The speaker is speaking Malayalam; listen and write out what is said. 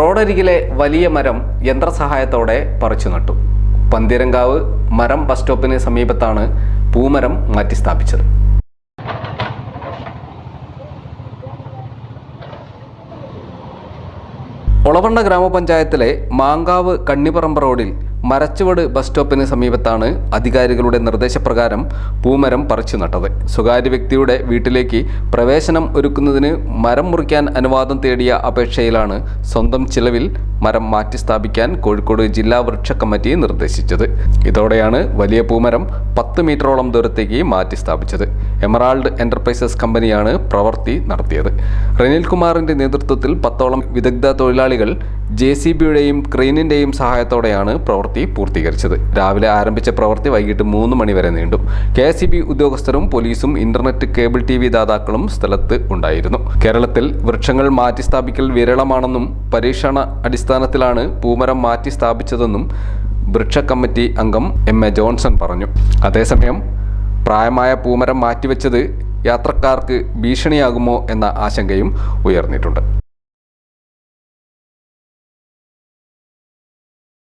റോഡരികിലെ വലിയ മരം യന്ത്രസഹായത്തോടെ പറിച്ചു നട്ടു. പന്തിരങ്കാവ് മരം ബസ് സ്റ്റോപ്പിന് സമീപത്താണ് പൂമരം മാറ്റി സ്ഥാപിച്ചത് ഒളവണ്ണ ഗ്രാമപഞ്ചായത്തിലെ മാങ്കാവ് കണ്ണിപ്പറമ്പ് റോഡിൽ മരച്ചുവട് ബസ് സ്റ്റോപ്പിന് സമീപത്താണ് അധികാരികളുടെ നിർദ്ദേശപ്രകാരം പൂമരം പറിച്ചു നട്ടത്. സ്വകാര്യ വ്യക്തിയുടെ വീട്ടിലേക്ക് പ്രവേശനം ഒരുക്കുന്നതിന് മരം മുറിക്കാൻ അനുവാദം തേടിയ അപേക്ഷയിലാണ് സ്വന്തം ചിലവിൽ മരം മാറ്റി സ്ഥാപിക്കാൻ കോഴിക്കോട് ജില്ലാ വൃക്ഷ കമ്മിറ്റി നിർദ്ദേശിച്ചത്. ഇതോടെയാണ് വലിയ പൂമരം പത്ത് മീറ്ററോളം ദൂരത്തേക്ക് മാറ്റി സ്ഥാപിച്ചത്. എമറാൾഡ് എന്റർപ്രൈസസ് കമ്പനിയാണ് പ്രവൃത്തി നടത്തിയത്. റനിൽ കുമാറിന്റെ നേതൃത്വത്തിൽ പത്തോളം വിദഗ്ധ തൊഴിലാളികൾ ജെ സി ബിയുടെയും ക്രെയിനിന്റെയും സഹായത്തോടെയാണ് പ്രവൃത്തി പൂർത്തീകരിച്ചത്. രാവിലെ ആരംഭിച്ച പ്രവൃത്തി വൈകിട്ട് മൂന്ന് മണിവരെ നീണ്ടു. കെ എസ് സി ബി ഉദ്യോഗസ്ഥരും പോലീസും ഇന്റർനെറ്റ് കേബിൾ ടി വി ദാതാക്കളും സ്ഥലത്ത് ഉണ്ടായിരുന്നു. കേരളത്തിൽ വൃക്ഷങ്ങൾ മാറ്റി സ്ഥാപിക്കൽ വിരളമാണെന്നും പരീക്ഷണ അടിസ്ഥാനത്തിലാണ് പൂമരം മാറ്റി സ്ഥാപിച്ചതെന്നും വൃക്ഷ കമ്മിറ്റി അംഗം എം എ ജോൺസൺ പറഞ്ഞു. അതേസമയം പ്രായമായ പൂമരം മാറ്റിവെച്ചത് യാത്രക്കാർക്ക് ഭീഷണിയാകുമോ എന്ന ആശങ്കയും ഉയർന്നിട്ടുണ്ട്.